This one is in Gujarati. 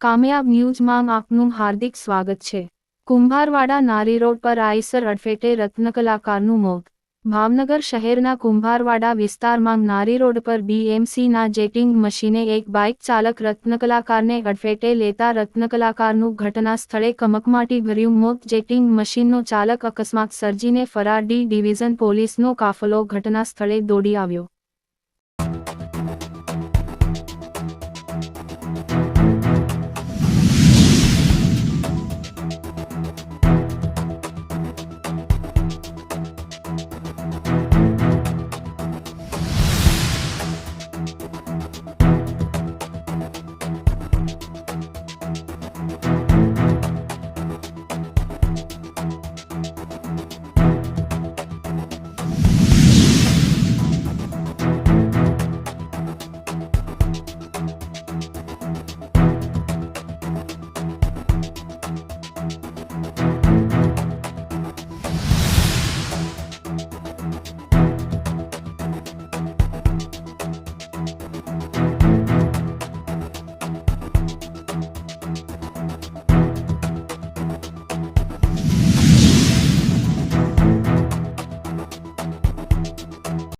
કામયાબ ન્યૂઝમાં આપનું હાર્દિક સ્વાગત છે. કુંભારવાડા નારી રોડ પર આઈસર અડફેટે રત્નકલાકારનું મોત. ભાવનગર શહેરના કુંભારવાડા વિસ્તારમાં નારી રોડ પર બીએમસીના જેટિંગ મશીને એક બાઇક ચાલક રત્નકલાકારને અડફેટે લેતા રત્નકલાકારનું ઘટના સ્થળે કમકમાટી ભર્યું મોત. જેટિંગ મશીનનો ચાલક અકસ્માત સર્જીને ફરાર ડી ડિવિઝન પોલીસનો કાફલો ઘટના સ્થળે દોડી આવ્યો.